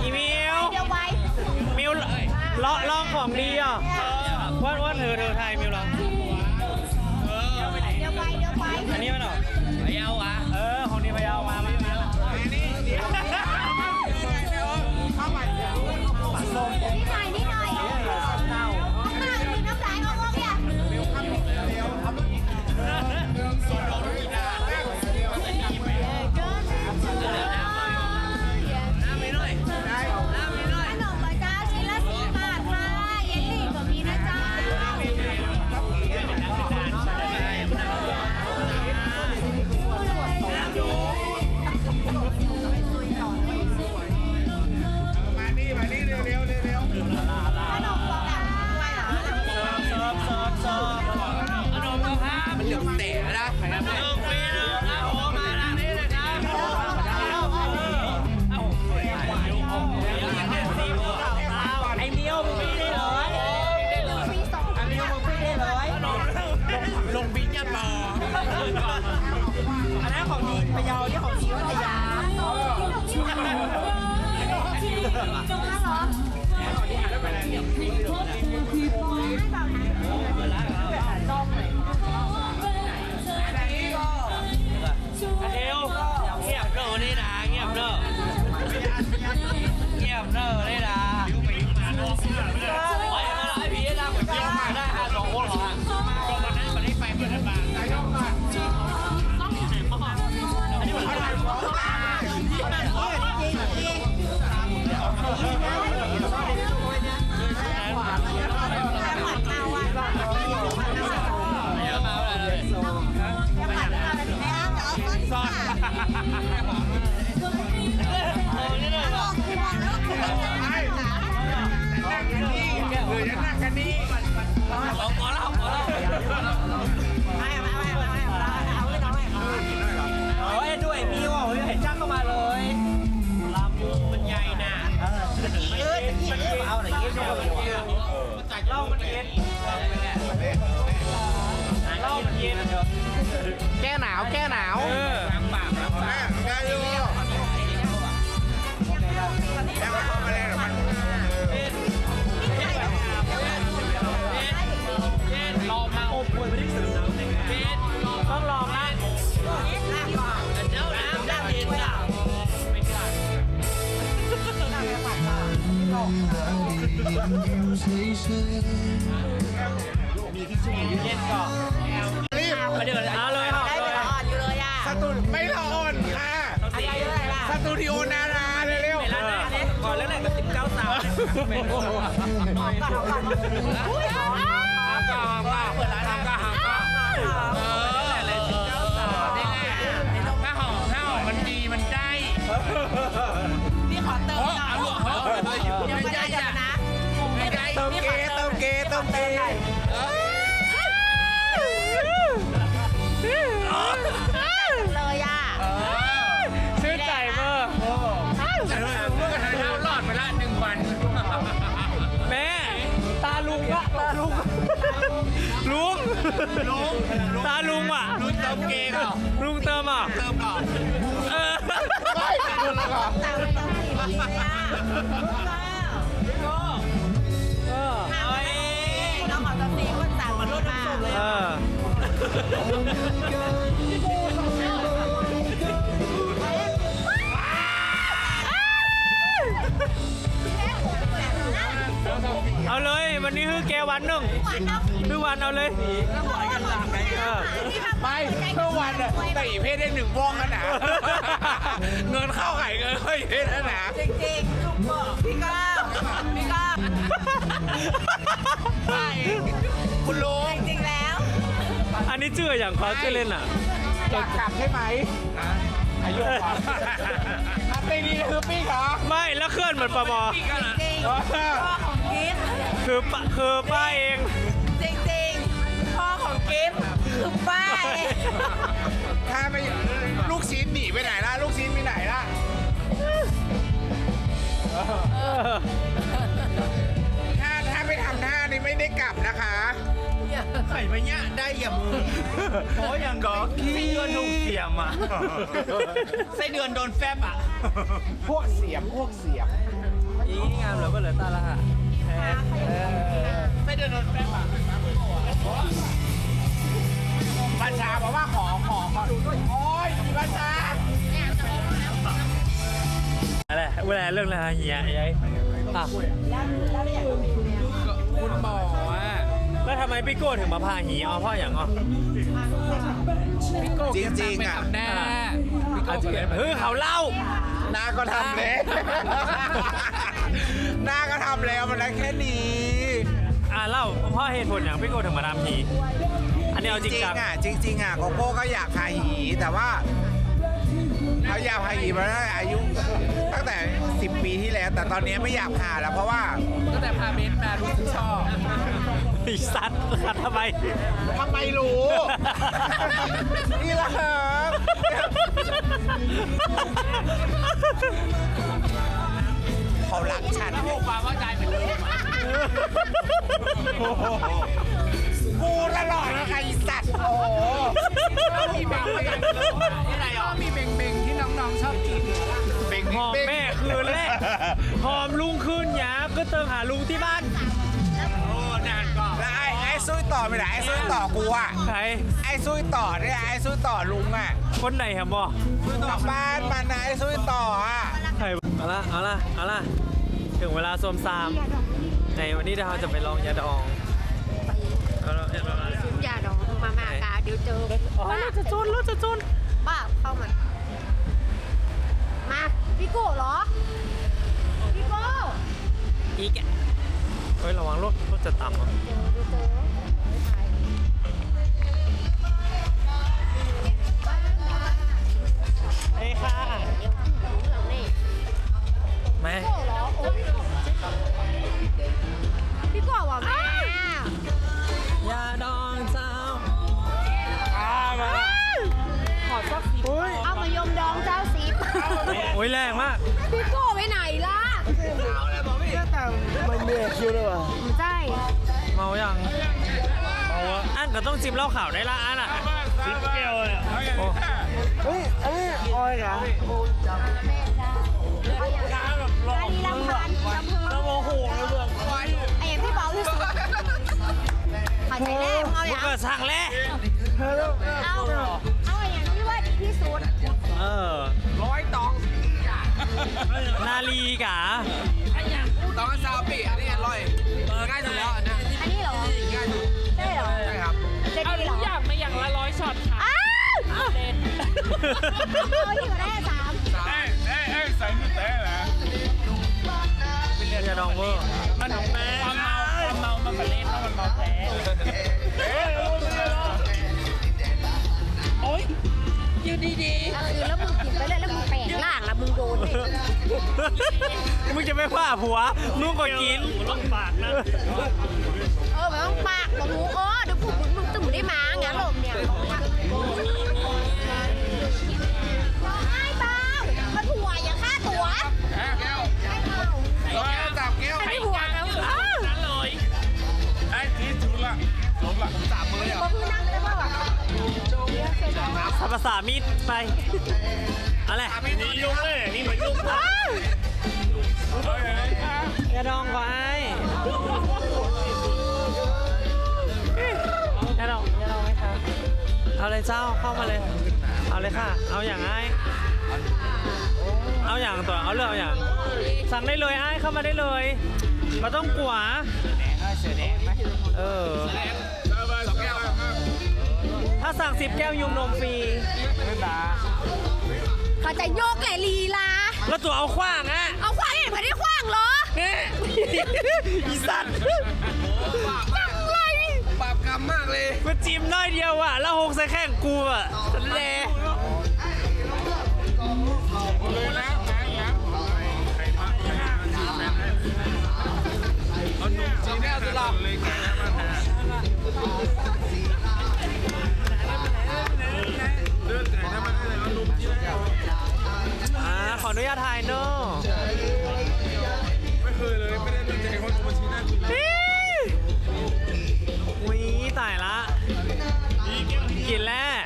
อีมิวเดี๋ยวไว้มิวเลาะลองของดีอะว่าว่าเธอเธอไทยมิวลอง ยาที่ของดีพัทยาจงเหรอเทวเงียบเด้อนี่นะเงียบเด้อเงียบเด้อนี่นะ งี้ยเล่ามันเย็นเล่ามันเย็นแก้หนาวแก้หนาว เออปากปากแม่แม่ยู ตูดิโอนาราเร็วเวลาหน้าเนี่ยก่อนแล้วแหละกับสิบเก้าสาวเป็นหอมก่อนหอมก่อนหอมก่อนเปิดร้านหอมก่อนหอมก่อนเอออะไรสิบเก้าสาวนี่แหละถ้าหอมถ้าหอมมันดีมันได้พี่ขอเติมเออหน่อยเอาลูกเออไม่ได้จ้ะนะไม่ได้เติมเกเติมเกเติมเก ตาลุง ลุง ลุงตาลุงอะ ลุงเติมเกเหรอลุงเติมอะ เติมก่อนเออ ไม่คุณละก่อนแต่ไม่ต้องสีเลยอะ หนึ่งคือวันเอาเลยเออไม่เมื่อวันอะแต่อีเพศได้หนึ่งวงกันนะเงินเข้าไข่เงินเข้าอีเพศนะจริงๆลูกบอกพี่ก้าวพี่ก้าวใช่คุณลุงจริงๆแล้ว อันนี้ชื่ออย่างเขาชื่อเล่นอะอยากกลับใช่ไหมอายุกว่าอันนี้นี่คือปี้เหรอไม่แล้วเคลื่อนเหมือนปมอจริง คือปะคือป้าเอง จริงๆ พ่อของกิฟต์คือป้าเองถ้าไม่ลูกชิ้นหนีไปไหนล่ะ ลูกชิ้นไปไหนล่ะ ถ้าถ้าไม่ทำท่านี้ไม่ไม่ได้กลับนะคะไข่พะยะได้อย่ามือเพราะอย่างก็ขี้เดือนถูกเสียมอะไส้เดือนโดนแฟบอะ พวกเสียมพวกเสียม อีงามแล้วก็เหลือตาละฮะ ไส้เดือนโดนแฟบอะบัญชาบอกว่าขอขอขอโอ้ยบัญชาอะไรเวลาเรื่องอะไรเฮียยัยอะคุณหมออะแล้วทำไมพี่โก้ถึงมาพาหีเอาเพ่ออย่างอะพี่โก้จริงๆอะแน่พี่โก้เฮ้ยเขาเล่า น้าก็ทำแล้ว หน้าก็ทำแล้วมันได้แค่นี้ อะเล่าเพ่อเหตุผลอย่างพี่โก้ถึงมาทำหีอันนี้เอาจริงจริจังงๆอะจริงๆอะโกโก้ก็อยากพาหีแต่ว่าเขาอยากพาหีมาตั้งแต่อายุ ตั้งแต่ 10 ปีที่แล้ว แต่ตอนนี้ไม่อยากพาแล้วเพราะว่า ตั้งแต่พาเบนมารู้สึกชอบ ไอ้สัตว์ขัดทำไม ทำไมรู้ นี่แหละครับ เขารักฉันพวกความเข้าใจเหมือนเดิมอะกูตลอดนะไอ้สัตว์โอ้โหมีบางอย่างนี่อะไรอะมีเบงเบงที่น้องๆชอบกินเบ่งหอมแม่คืนแรกหอมลุงคืนหยาก็เติมหาลุงที่บ้าน ซุยต่อไปไหนไอ้ซุยต่อกูอะใครไอ้ซุยต่อเนี่ยไอ้ซุยต่อลุงอะคนไหนครับบอกลับบ้านมันนะไอ้ซุยต่ออะใครเอาละเอาละเอาละถึงเวลาโซมซามในวันนี้เราจะไปลองยาดองเอาละเอาละอย่าดองมามากาเดี๋ยวเจออ๋อรถจะจนรถจะจนป้าเข้ามามาพี่โก้เหรอพี่โก้อีกอะเฮ้ยระวังรถรถจะต่ำอะเจอเดี๋ยวเจอ ค่ะนี่แม่พี่โก้เหรอโอ้ยพี่โก้ว่ะแม่ยาดองเจ้าขอสักสิบเอามายมดองเจ้าสิบโอ้ยแรงมาก พี่โก้ไปไหนล่ะมันเมียคิวเลยว่ะไม่ใช่เมายังเมาอะอันก็ต้องจิบเหล้าขาวได้ละอันอะสิบแก้วเนี่ย โอ้แม่จ้าเออย่างร้านนี้ลำพันลำพึงโมโหเลยเบื่อไอ้อย่างพี่เบาที่สุดขอใจแน่มึงเอาอย่างก็สั่งแล้วเอาเอาอย่างที่ว่าดีที่สุด เออ ร้อยตองนาลีกะ เอาอยู่ได้สามยาดองเวอร์มันความเมาความเมามันมาเล่นแล้วมันเมาแพ้เอ้ยโอ๊ยอยู่ดีก็คือแล้วมึงกินไปเลยแล้วมึงแปลงล่างแล้วมึงโดนเลยมึงจะไม่ว่าผัวมึงก็กินๆลงปากนะเออมันต้องปากบอกหมูเออเดี๋ยวกูมึงตึงได้มางั้นหลบเนี่ย ลบละสามมือเลยก็คือนั่งได้ป่าวะสับภาษามีดไปอะไรนี่ยุ่งเลย นี่เหมือนยุ่งยาดองก่อนไอ้ยาดองยาดองไหมคะเอาเลยเจ้าเข้ามาเลย เอาเลยค่ะ เอาอย่างไอ้เอาอย่างตัวเอาเลือกเอาอย่าง สั่งได้เลยไอ้เข้ามาได้เลยไมาต้องกลัวเสือแดงไหมเออสองแก้ว ถ้าสั่งสิบแก้วยุงนมฟรีเขาจะโยกแหละลีลา แล้วตัวเอาขว้างอะเอาขว้างเห็นไม่ได้ขว้างเหรอนี่อีสัตว์อะไรบาปกรรมมากเลยมาจิ้มน้อยเดียวอะแล้วหกใส่แข้งกูอะแลสองแก้วสุดหรอ ออนุญาตถ่ายเนอะไม่เคยเลย ไม่ได้ตั้งใจว่าจะมาชี้หน้าคุณเลยอุ้ตายละกินแล้ว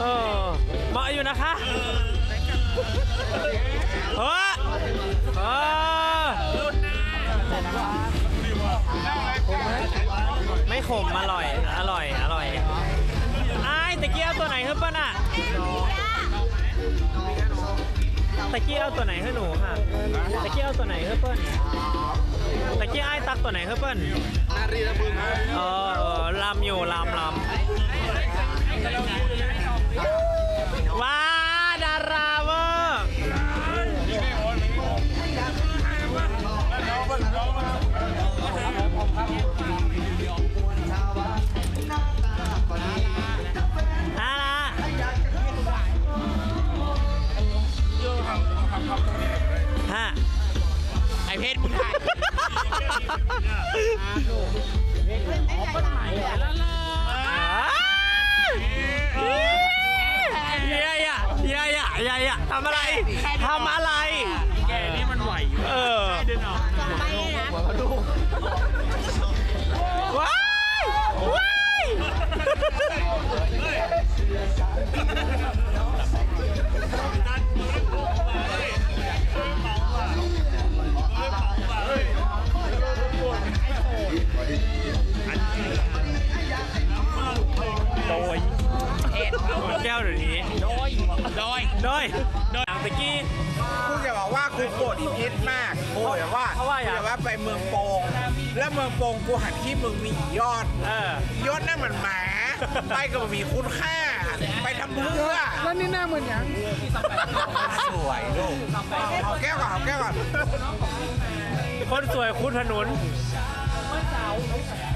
เออหมาะอยู่นะคะเฮ้ยเออ ไม่ขมอร่อย อร่อย อร่อยไอ้ายตะเกียบตัวไหนขึ้นป่ะน่ะตะเกียบตัวไหนขึ้นหนูค่ะตะเกียบตัวไหนขึ้นเปิ้ลตะเกียบไอ้ายตักตัวไหนขึ้นเปิ้ลเออเออลำอยู่ลำลำำอะไรทำอะไร แกนี่มันไหวอยู่เออเดินออกว้ายว้ายโดยแก้วเดี๋ยวนี้ โดย โดยโดยโดยตะกี้ กูจะบอกว่ากูโกรธอีพิษมากกูแบบว่าเพราะว่าอย่าง แบบว่าไปเมืองโปงแล้วเมืองโปงกูหันที่มึงมีอียอด เออยศนั่นเหมือนหมา ไปก็บ่มีคุณค่า ไปทำเพื่อแล้วนี่หน้าเหมือนยังสวยลูกเอาแก้วก่อนเอาแก้วก่อนคนสวยคุณถนน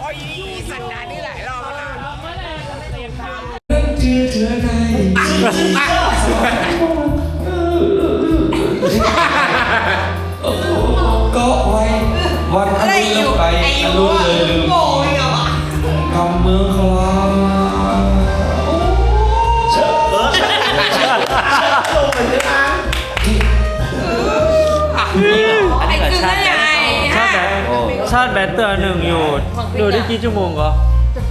โอ้ยอีสันดานนี่หลายรอบแล้วนะก็ ไปอรุณเลยลืมกำเมืองคลาอันนี้ก็ชาติแบตชาติแบตชาติแบตเตอร์หนึ่งอยู่ ดูได้กี่ชั่วโมงก็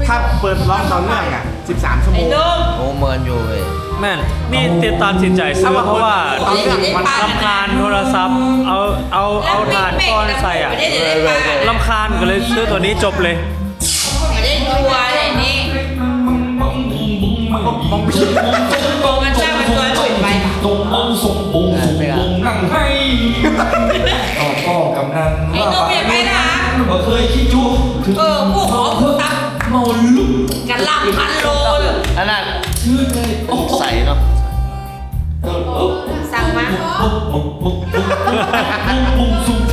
ถ้าเปิดร้องตอนเนื่องอะ 13 ชั่วโมง โอ้เมินอยู่เว้ยแม่นนี่ติดตามสินใจซื้อเพราะว่าตอนเนื่องมัน ลำคาญโทรศัพท์ เอาเอาเอาถ่านก้อนใส่อะลำคาญก็เลยซื้อตัวนี้จบเลย ไม่ได้ทัวร์เลยนี่มันจ้างมันตัวถุยไปตรงมงส่งปุงส่งปุงนั่งให้ต่อพ่อกำนันไอ้ตัวเปลี่ยนไปนะว่าเคยคิดจุถึงเออผู้ขอผู้ตัก เมาลุกกันลำพันโลเลยอันนั้นชื่อเลยใส่เนาะสั่งมา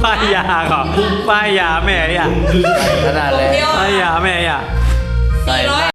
ป้ายยาก่อนป้ายยาแม่อะขนาดเลยเดียวป้ายยาแม่อะสี่ร้อย